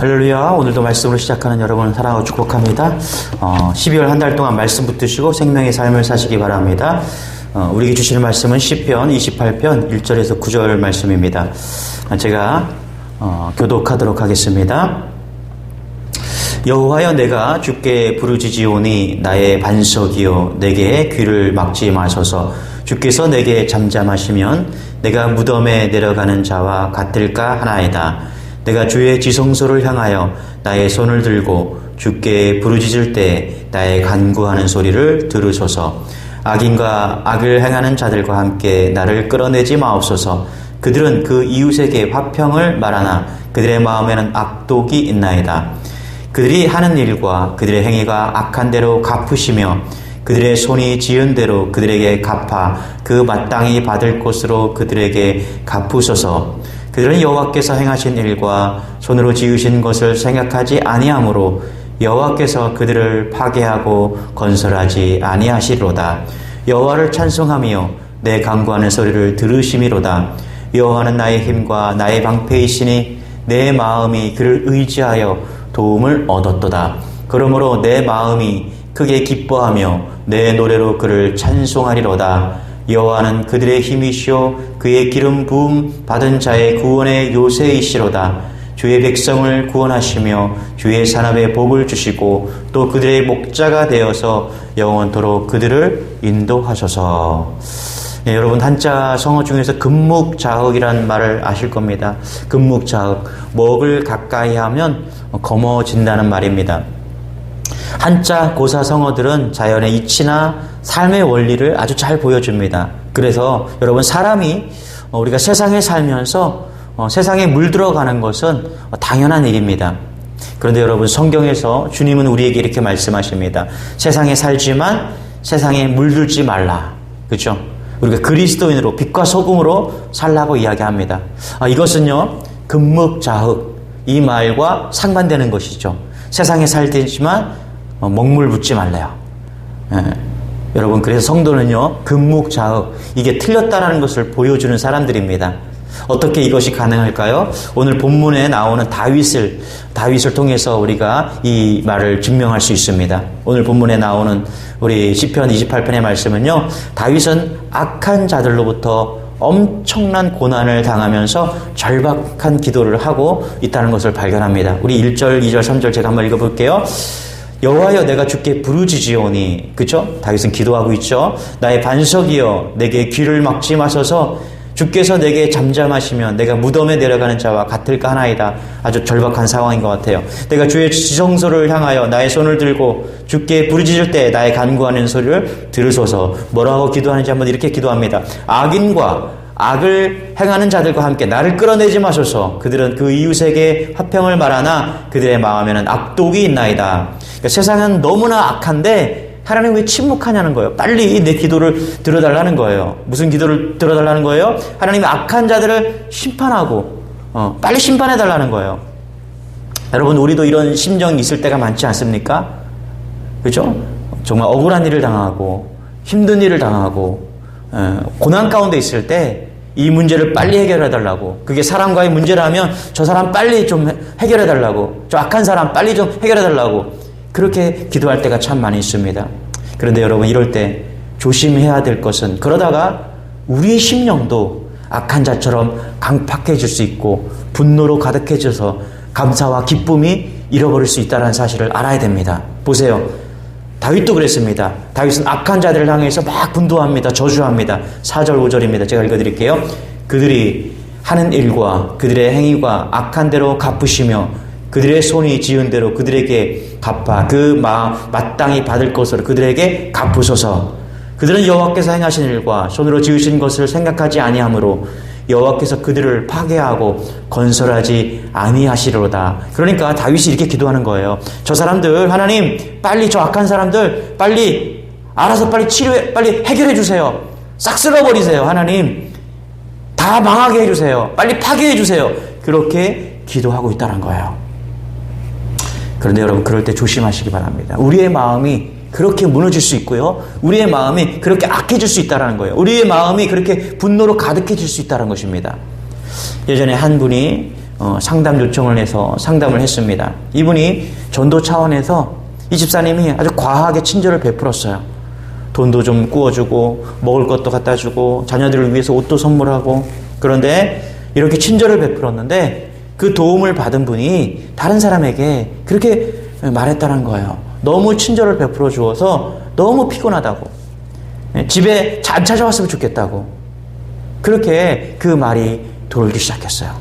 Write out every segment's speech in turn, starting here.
할렐루야. 오늘도 말씀으로 시작하는 여러분을 사랑하고 축복합니다. 어, 12월 한 달 동안 말씀 붙드시고 생명의 삶을 사시기 바랍니다. 어, 우리에게 주시는 말씀은 10편 28편 1절에서 9절 말씀입니다. 어, 제가 어, 교독하도록 하겠습니다. 여호와여 내가 주께 부르짖으오니 나의 반석이요 내게 귀를 막지 마소서 주께서 내게 잠잠하시면 내가 무덤에 내려가는 자와 같을까 하나이다 내가 주의 지성소를 향하여 나의 손을 들고 주께 부르짖을 때 나의 간구하는 소리를 들으소서. 악인과 악을 행하는 자들과 함께 나를 끌어내지 마옵소서. 그들은 그 이웃에게 화평을 말하나 그들의 마음에는 악독이 있나이다. 그들이 하는 일과 그들의 행위가 악한 대로 갚으시며 그들의 손이 지은 대로 그들에게 갚아 그 마땅히 받을 것으로 그들에게 갚으소서. 그들은 여호와께서 행하신 일과 손으로 지으신 것을 생각하지 아니하므로 여호와께서 그들을 파괴하고 건설하지 아니하시로다. 여호와를 찬송하며 내 강구하는 소리를 들으심이로다. 여호와는 나의 힘과 나의 방패이시니 내 마음이 그를 의지하여 도움을 얻었도다. 그러므로 내 마음이 크게 기뻐하며 내 노래로 그를 찬송하리로다. 여호와는 그들의 힘이시오 그의 기름 부음 받은 자의 구원의 요새이시로다. 주의 백성을 구원하시며 주의 산업에 복을 주시고 또 그들의 목자가 되어서 영원토록 그들을 인도하소서. 네, 여러분 한자 성어 중에서 금묵자흑이라는 말을 아실 겁니다. 금묵자흑 먹을 가까이 하면 검어진다는 말입니다. 한자 고사 성어들은 자연의 이치나 삶의 원리를 아주 잘 보여줍니다. 그래서 여러분 사람이 우리가 세상에 살면서 세상에 물들어가는 것은 당연한 일입니다. 그런데 여러분 성경에서 주님은 우리에게 이렇게 말씀하십니다. 세상에 살지만 세상에 물들지 말라. 그렇죠? 우리가 그리스도인으로 빛과 소금으로 살라고 이야기합니다. 아, 이것은요 금묵자흑 이 말과 상반되는 것이죠. 세상에 살지만 먹물 붓지 말래요. 예. 여러분 그래서 성도는요 금묵자흑 이게 틀렸다라는 것을 보여주는 사람들입니다. 어떻게 이것이 가능할까요? 오늘 본문에 나오는 다윗을 다윗을 통해서 우리가 이 말을 증명할 수 있습니다. 오늘 본문에 나오는 우리 시편 28편의 말씀은요. 다윗은 악한 자들로부터 엄청난 고난을 당하면서 절박한 기도를 하고 있다는 것을 발견합니다. 우리 1절, 2절, 3절 제가 한번 읽어볼게요. 여호와여 내가 주께 부르짖으오니 그죠? 다윗은 기도하고 있죠. 나의 반석이여 내게 귀를 막지 마소서 주께서 내게 잠잠하시면 내가 무덤에 내려가는 자와 같을까 하나이다. 아주 절박한 상황인 것 같아요. 내가 주의 지성소를 향하여 나의 손을 들고 주께 부르짖을 때 나의 간구하는 소리를 들으소서. 뭐라고 기도하는지 한번 이렇게 기도합니다. 악인과 악을 행하는 자들과 함께 나를 끌어내지 마소서. 그들은 그 이웃에게 화평을 말하나 그들의 마음에는 악독이 있나이다. 그러니까 세상은 너무나 악한데 하나님 왜 침묵하냐는 거예요. 빨리 내 기도를 들어달라는 거예요. 무슨 기도를 들어달라는 거예요? 하나님이 악한 자들을 심판하고 어, 빨리 심판해달라는 거예요. 여러분 우리도 이런 심정이 있을 때가 많지 않습니까? 그렇죠? 정말 억울한 일을 당하고 힘든 일을 당하고 어, 고난 가운데 있을 때 이 문제를 빨리 해결해 달라고. 그게 사람과의 문제라면 저 사람 빨리 좀 해결해 달라고. 저 악한 사람 빨리 좀 해결해 달라고. 그렇게 기도할 때가 참 많이 있습니다. 그런데 여러분 이럴 때 조심해야 될 것은 그러다가 우리의 심령도 악한 자처럼 강팍해질 수 있고 분노로 가득해져서 감사와 기쁨이 잃어버릴 수 있다는 사실을 알아야 됩니다. 보세요. 다윗도 그랬습니다. 다윗은 악한 자들을 향해서 막 분도합니다. 저주합니다. 4절, 5절입니다. 제가 읽어 드릴게요. 그들이 하는 일과 그들의 행위가 악한 대로 갚으시며 그들의 손이 지은 대로 그들에게 갚아 그 마, 마땅히 받을 것으로 그들에게 갚으소서. 그들은 여호와께서 행하신 일과 손으로 지으신 것을 생각하지 아니하므로 여호와께서 그들을 파괴하고 건설하지 아니하시리로다. 그러니까 다윗이 이렇게 기도하는 거예요. 저 사람들 하나님 빨리 저 악한 사람들 빨리 알아서 빨리 치료해 빨리 해결해 주세요. 싹 쓸어 버리세요. 하나님 다 망하게 해 주세요. 빨리 파괴해 주세요. 그렇게 기도하고 있다는 거예요. 그런데 여러분 그럴 때 조심하시기 바랍니다. 우리의 마음이 그렇게 무너질 수 있고요. 우리의 마음이 그렇게 악해질 수 있다는 거예요. 우리의 마음이 그렇게 분노로 가득해질 수 있다는 것입니다. 예전에 한 분이 어, 상담 요청을 해서 상담을 했습니다. 이분이 전도 차원에서 이 집사님이 아주 과하게 친절을 베풀었어요. 돈도 좀 구워주고 먹을 것도 갖다 주고 자녀들을 위해서 옷도 선물하고 그런데 이렇게 친절을 베풀었는데 그 도움을 받은 분이 다른 사람에게 그렇게 말했다는 거예요. 너무 친절을 베풀어 주어서 너무 피곤하다고 예, 집에 잘 찾아왔으면 좋겠다고 그렇게 그 말이 돌기 시작했어요.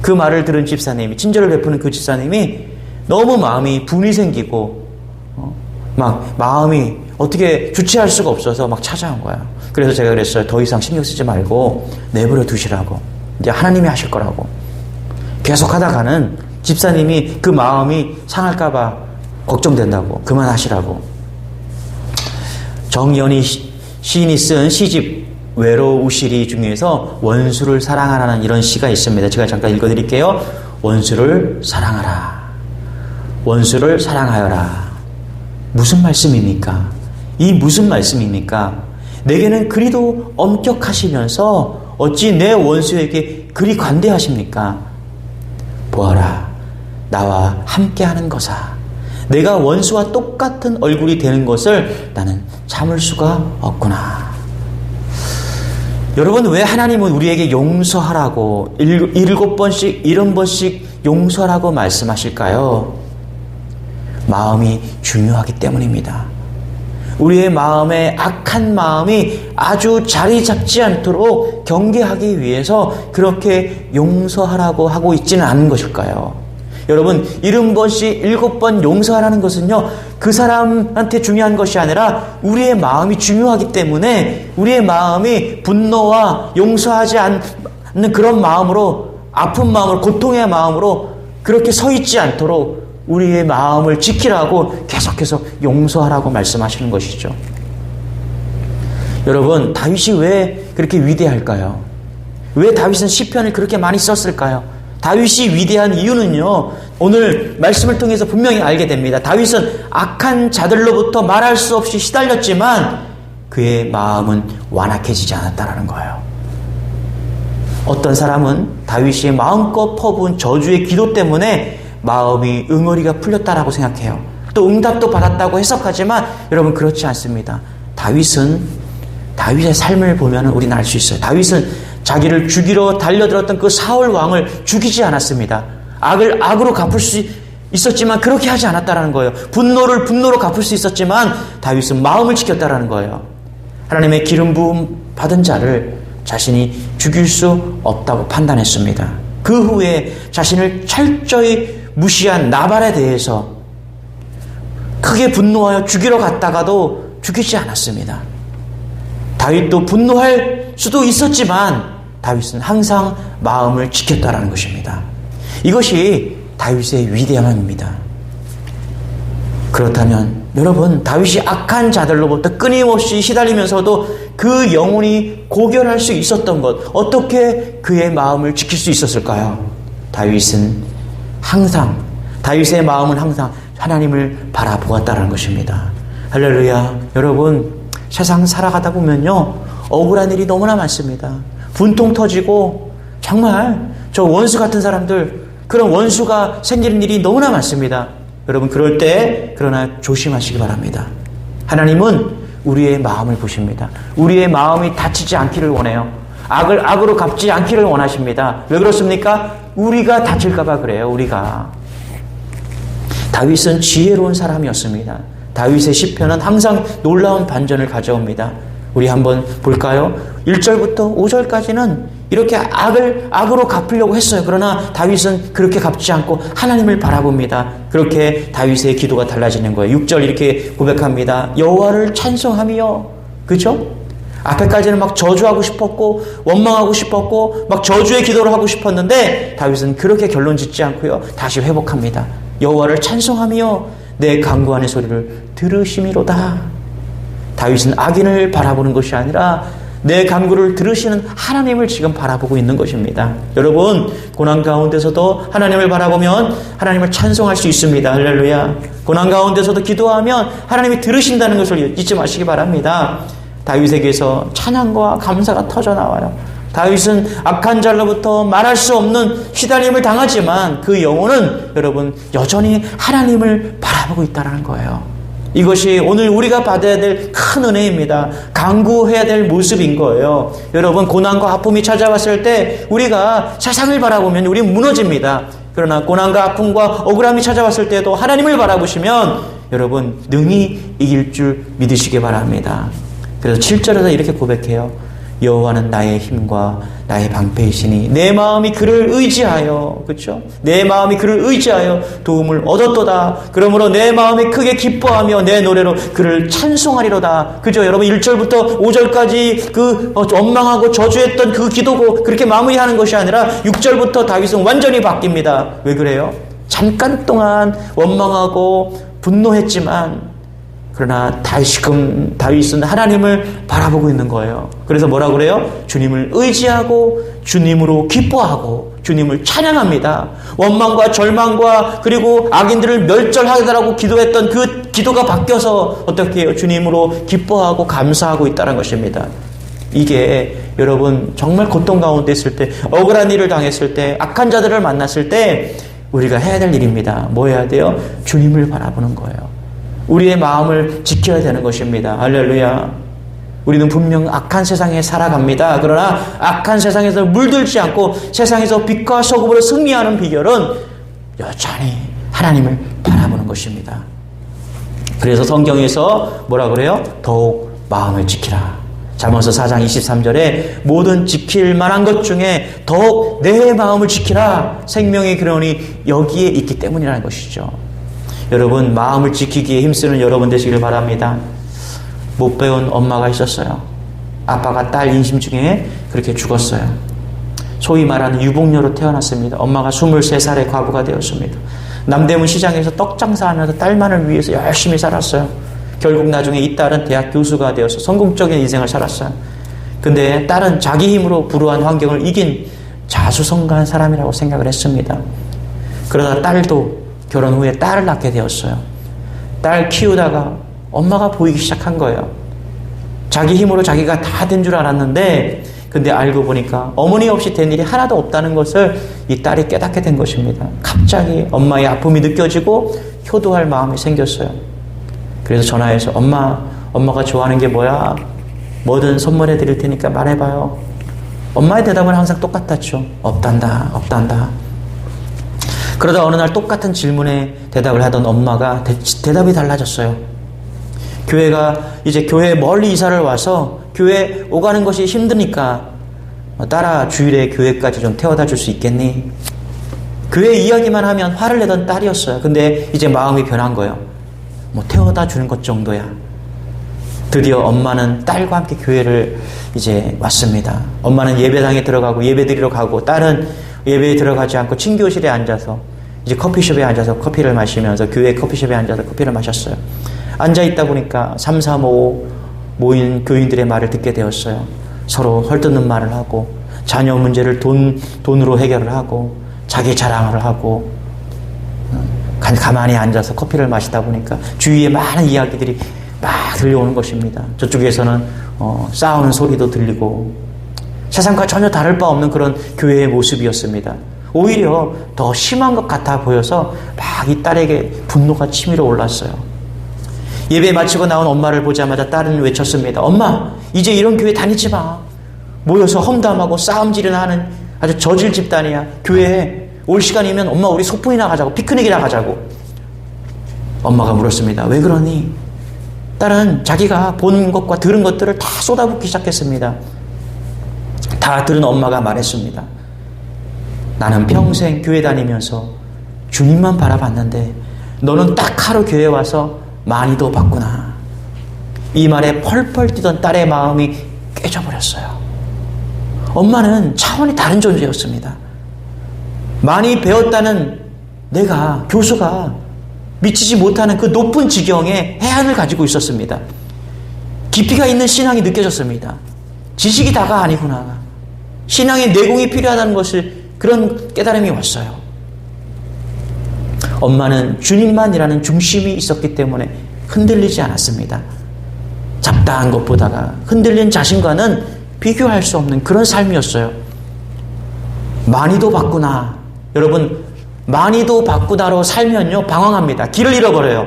그 말을 들은 집사님이 친절을 베푸는 그 집사님이 너무 마음이 분이 생기고 어, 막 마음이 어떻게 주체할 수가 없어서 막 찾아온 거야. 그래서 제가 그랬어요. 더 이상 신경 쓰지 말고 내버려 두시라고. 이제 하나님이 하실 거라고. 계속 하다가는 집사님이 그 마음이 상할까봐 걱정된다고. 그만하시라고. 정연희 시- 시인이 쓴 시집 외로우시리 중에서 원수를 사랑하라는 이런 시가 있습니다. 제가 잠깐 읽어드릴게요. 원수를 사랑하라. 원수를 사랑하여라. 무슨 말씀입니까? 이 무슨 말씀입니까? 내게는 그리도 엄격하시면서 어찌 내 원수에게 그리 관대하십니까? 보아라, 나와 함께 하는 거사. 내가 원수와 똑같은 얼굴이 되는 것을 나는 참을 수가 없구나. 여러분, 왜 하나님은 우리에게 용서하라고 일, 일곱 번씩, 일흔 번씩 용서하라고 말씀하실까요? 마음이 중요하기 때문입니다. 우리의 마음에 악한 마음이 아주 자리 잡지 않도록 경계하기 위해서 그렇게 용서하라고 하고 있지는 않은 것일까요? 여러분, 일흔 번씩 일곱 번 용서하라는 것은요, 그 사람한테 중요한 것이 아니라 우리의 마음이 중요하기 때문에 우리의 마음이 분노와 용서하지 않는 그런 마음으로, 아픈 마음으로, 고통의 마음으로 그렇게 서 있지 않도록 우리의 마음을 지키라고 계속해서 용서하라고 말씀하시는 것이죠. 여러분, 다윗이 왜 그렇게 위대할까요? 왜 다윗은 시편을 그렇게 많이 썼을까요? 다윗이 위대한 이유는요. 오늘 말씀을 통해서 분명히 알게 됩니다. 다윗은 악한 자들로부터 말할 수 없이 시달렸지만 그의 마음은 완악해지지 않았다라는 거예요. 어떤 사람은 다윗이 마음껏 퍼부은 저주의 기도 때문에 마음이 응어리가 풀렸다라고 생각해요. 또 응답도 받았다고 해석하지만 여러분 그렇지 않습니다. 다윗은 다윗의 삶을 보면 우리는 알 수 있어요. 다윗은 자기를 죽이러 달려들었던 그 사울 왕을 죽이지 않았습니다. 악을 악으로 갚을 수 있었지만 그렇게 하지 않았다라는 거예요. 분노를 분노로 갚을 수 있었지만 다윗은 마음을 지켰다라는 거예요. 하나님의 기름 부음 받은 자를 자신이 죽일 수 없다고 판단했습니다. 그 후에 자신을 철저히 무시한 나발에 대해서 크게 분노하여 죽이러 갔다가도 죽이지 않았습니다. 다윗도 분노할 수도 있었지만 다윗은 항상 마음을 지켰다라는 것입니다. 이것이 다윗의 위대함입니다. 그렇다면 여러분 다윗이 악한 자들로부터 끊임없이 시달리면서도 그 영혼이 고결할 수 있었던 것 어떻게 그의 마음을 지킬 수 있었을까요? 다윗은 항상 다윗의 마음은 항상 하나님을 바라보았다는 것입니다. 할렐루야 여러분 세상 살아가다 보면요 억울한 일이 너무나 많습니다. 분통 터지고 정말 저 원수 같은 사람들 그런 원수가 생기는 일이 너무나 많습니다. 여러분 그럴 때 그러나 조심하시기 바랍니다. 하나님은 우리의 마음을 보십니다. 우리의 마음이 다치지 않기를 원해요. 악을 악으로 갚지 않기를 원하십니다. 왜 그렇습니까? 우리가 다칠까봐 그래요. 우리가 다윗은 지혜로운 사람이었습니다. 다윗의 시편은 항상 놀라운 반전을 가져옵니다. 우리 한번 볼까요? 1절부터 5절까지는 이렇게 악을 악으로 갚으려고 했어요. 그러나 다윗은 그렇게 갚지 않고 하나님을 바라봅니다. 그렇게 다윗의 기도가 달라지는 거예요. 6절 이렇게 고백합니다. 여호와를 찬송하며 그죠? 앞에까지는 막 저주하고 싶었고 원망하고 싶었고 막 저주의 기도를 하고 싶었는데 다윗은 그렇게 결론 짓지 않고요. 다시 회복합니다. 여호와를 찬송하며 내 강구하는 소리를 들으심이로다. 다윗은 악인을 바라보는 것이 아니라 내 간구를 들으시는 하나님을 지금 바라보고 있는 것입니다. 여러분, 고난 가운데서도 하나님을 바라보면 하나님을 찬송할 수 있습니다. 할렐루야. 고난 가운데서도 기도하면 하나님이 들으신다는 것을 잊지 마시기 바랍니다. 다윗에게서 찬양과 감사가 터져 나와요. 다윗은 악한 자로부터 말할 수 없는 시달림을 당하지만 그 영혼은 여러분 여전히 하나님을 바라보고 있다는 거예요. 이것이 오늘 우리가 받아야 될 큰 은혜입니다. 강구해야 될 모습인 거예요. 여러분 고난과 아픔이 찾아왔을 때 우리가 세상을 바라보면 우리 무너집니다. 그러나 고난과 아픔과 억울함이 찾아왔을 때도 하나님을 바라보시면 여러분 능히 이길 줄 믿으시기 바랍니다. 그래서 7절에서 이렇게 고백해요. 여호와는 나의 힘과 나의 방패이시니 내 마음이 그를 의지하여 그렇죠? 내 마음이 그를 의지하여 도움을 얻었도다. 그러므로 내 마음이 크게 기뻐하며 내 노래로 그를 찬송하리로다. 그죠? 여러분 1절부터 5절까지 그 원망하고 저주했던 그 기도고 그렇게 마무리하는 것이 아니라 6절부터 다윗은 완전히 바뀝니다. 왜 그래요? 잠깐 동안 원망하고 분노했지만 그러나 다시금 다윗은 하나님을 바라보고 있는 거예요. 그래서 뭐라 그래요? 주님을 의지하고 주님으로 기뻐하고 주님을 찬양합니다. 원망과 절망과 그리고 악인들을 멸절하다라고 기도했던 그 기도가 바뀌어서 어떻게 해요? 주님으로 기뻐하고 감사하고 있다는 것입니다. 이게 여러분 정말 고통 가운데 있을 때 억울한 일을 당했을 때 악한 자들을 만났을 때 우리가 해야 될 일입니다. 뭐 해야 돼요? 주님을 바라보는 거예요. 우리의 마음을 지켜야 되는 것입니다. 할렐루야. 우리는 분명 악한 세상에 살아갑니다. 그러나 악한 세상에서 물들지 않고 세상에서 빛과 소금으로 승리하는 비결은 여전히 하나님을 바라보는 것입니다. 그래서 성경에서 뭐라 그래요? 더욱 마음을 지키라. 잠언서 4장 23절에 모든 지킬 만한 것 중에 더욱 내 마음을 지키라. 생명의 근원이 여기에 있기 때문이라는 것이죠. 여러분 마음을 지키기에 힘쓰는 여러분 되시길 바랍니다. 못 배운 엄마가 있었어요. 아빠가 딸 임신 중에 그렇게 죽었어요. 소위 말하는 유복녀로 태어났습니다. 엄마가 23살에 과부가 되었습니다. 남대문 시장에서 떡 장사하면서 딸만을 위해서 열심히 살았어요. 결국 나중에 이 딸은 대학 교수가 되어서 성공적인 인생을 살았어요. 근데 딸은 자기 힘으로 불우한 환경을 이긴 자수성가한 사람이라고 생각을 했습니다. 그러나 딸도 결혼 후에 딸을 낳게 되었어요. 딸 키우다가 엄마가 보이기 시작한 거예요. 자기 힘으로 자기가 다 된 줄 알았는데, 근데 알고 보니까 어머니 없이 된 일이 하나도 없다는 것을 이 딸이 깨닫게 된 것입니다. 갑자기 엄마의 아픔이 느껴지고 효도할 마음이 생겼어요. 그래서 전화해서 엄마, 엄마가 좋아하는 게 뭐야? 뭐든 선물해 드릴 테니까 말해봐요. 엄마의 대답은 항상 똑같았죠. 없단다, 없단다. 그러다 어느 날 똑같은 질문에 대답을 하던 엄마가 대, 답이 달라졌어요. 교회가 이제 교회 멀리 이사를 와서 교회 오가는 것이 힘드니까 딸아 주일에 교회까지 좀 태워다 줄 수 있겠니? 교회 이야기만 하면 화를 내던 딸이었어요. 근데 이제 마음이 변한 거예요. 뭐 태워다 주는 것 정도야. 드디어 엄마는 딸과 함께 교회를 이제 왔습니다. 엄마는 예배당에 들어가고 예배 드리러 가고 딸은 예배에 들어가지 않고 친교실에 앉아서 이제 커피숍에 앉아서 커피를 마시면서 교회 커피숍에 앉아서 커피를 마셨어요. 앉아 있다 보니까 3, 4, 5 모인 교인들의 말을 듣게 되었어요. 서로 헐뜯는 말을 하고 자녀 문제를 돈 돈으로 해결을 하고 자기 자랑을 하고 가만히 앉아서 커피를 마시다 보니까 주위에 많은 이야기들이 막 들려오는 것입니다. 저쪽에서는 어, 싸우는 소리도 들리고 세상과 전혀 다를 바 없는 그런 교회의 모습이었습니다. 오히려 더 심한 것 같아 보여서 막 이 딸에게 분노가 치밀어 올랐어요. 예배 마치고 나온 엄마를 보자마자 딸은 외쳤습니다. 엄마, 이제 이런 교회 다니지 마. 모여서 험담하고 싸움질이나 하는 아주 저질 집단이야. 교회에 올 시간이면 엄마 우리 소풍이나 가자고 피크닉이나 가자고. 엄마가 물었습니다. 왜 그러니? 딸은 자기가 본 것과 들은 것들을 다 쏟아붓기 시작했습니다. 다 들은 엄마가 말했습니다. 나는 평생 교회 다니면서 주님만 바라봤는데 너는 딱 하루 교회 와서 많이도 받구나. 이 말에 펄펄 뛰던 딸의 마음이 깨져버렸어요. 엄마는 차원이 다른 존재였습니다. 많이 배웠다는 내가, 교수가 미치지 못하는 그 높은 지경의 해안을 가지고 있었습니다. 깊이가 있는 신앙이 느껴졌습니다. 지식이 다가 아니구나. 신앙의 내공이 필요하다는 것을 그런 깨달음이 왔어요. 엄마는 주님만이라는 중심이 있었기 때문에 흔들리지 않았습니다. 잡다한 것보다가 흔들린 자신과는 비교할 수 없는 그런 삶이었어요. 많이도 바꾸나. 여러분, 많이도 바꾸나로 살면요, 방황합니다. 길을 잃어버려요.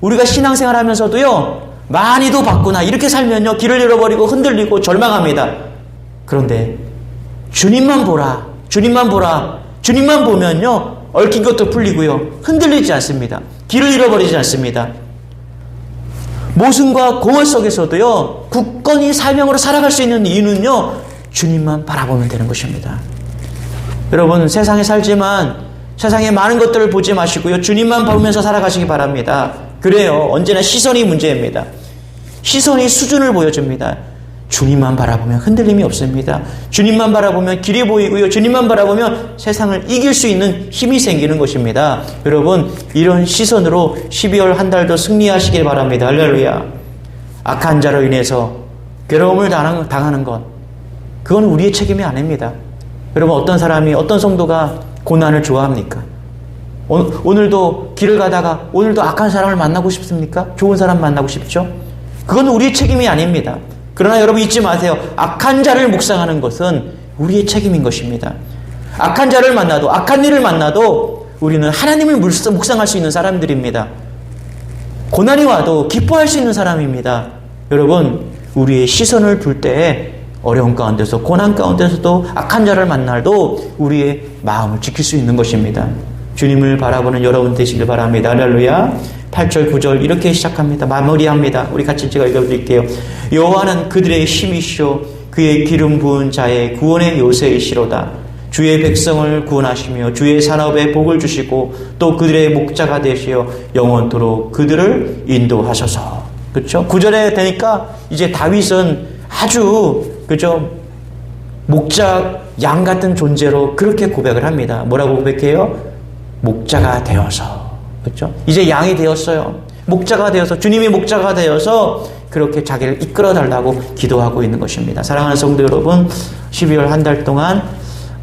우리가 신앙생활 하면서도요, 많이도 바꾸나. 이렇게 살면요, 길을 잃어버리고 흔들리고 절망합니다. 그런데, 주님만 보라. 주님만 보라. 주님만 보면요, 얽힌 것도 풀리고요, 흔들리지 않습니다. 길을 잃어버리지 않습니다. 모순과 공허 속에서도요, 굳건히 사명으로 살아갈 수 있는 이유는요, 주님만 바라보면 되는 것입니다. 여러분, 세상에 살지만 세상에 많은 것들을 보지 마시고요, 주님만 보면서 살아가시기 바랍니다. 그래요. 언제나 시선이 문제입니다. 시선이 수준을 보여줍니다. 주님만 바라보면 흔들림이 없습니다. 주님만 바라보면 길이 보이고요. 주님만 바라보면 세상을 이길 수 있는 힘이 생기는 것입니다. 여러분, 이런 시선으로 12월 한 달도 승리하시길 바랍니다. 할렐루야. 악한 자로 인해서 괴로움을 당하는, 것, 그건 우리의 책임이 아닙니다. 여러분, 어떤 사람이, 어떤 성도가 고난을 좋아합니까? 오늘, 도 길을 가다가 오늘도 악한 사람을 만나고 싶습니까? 좋은 사람 만나고 싶죠? 그건 우리의 책임이 아닙니다. 그러나 여러분 잊지 마세요. 악한 자를 묵상하는 것은 우리의 책임인 것입니다. 악한 자를 만나도, 악한 일을 만나도 우리는 하나님을 묵상할 수 있는 사람들입니다. 고난이 와도 기뻐할 수 있는 사람입니다. 여러분, 우리의 시선을 둘 때에 어려운 가운데서, 고난 가운데서도 악한 자를 만날도 우리의 마음을 지킬 수 있는 것입니다. 주님을 바라보는 여러분 되시길 바랍니다. 할렐루야. 8절, 9절 이렇게 시작합니다. 마무리합니다. 우리 같이 제가 읽어드릴게요. 여호와는 그들의 힘이시오 그의 기름 부은 자의 구원의 요새이시로다. 주의 백성을 구원하시며 주의 산업에 복을 주시고 또 그들의 목자가 되시어 영원토록 그들을 인도하셔서. 그렇죠? 9절에 되니까 이제 다윗은 아주 그죠? 목자 양 같은 존재로 그렇게 고백을 합니다. 뭐라고 고백해요? 목자가 되어서. 그렇죠? 이제 양이 되었어요. 목자가 되어서 주님이 목자가 되어서 그렇게 자기를 이끌어 달라고 기도하고 있는 것입니다. 사랑하는 성도 여러분, 12월 한 달 동안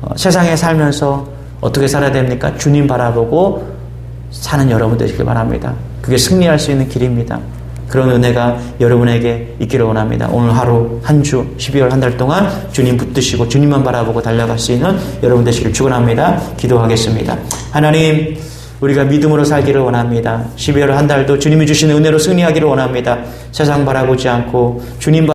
어, 세상에 살면서 어떻게 살아야 됩니까? 주님 바라보고 사는 여러분 되시길 바랍니다. 그게 승리할 수 있는 길입니다. 그런 은혜가 여러분에게 있기를 원합니다. 오늘 하루, 한 주, 12월 한 달 동안 주님 붙드시고 주님만 바라보고 달려갈 수 있는 여러분 되시길 축원합니다. 기도하겠습니다. 하나님, 우리가 믿음으로 살기를 원합니다. 12월 한 달도 주님이 주시는 은혜로 승리하기를 원합니다. 세상 바라보지 않고 주님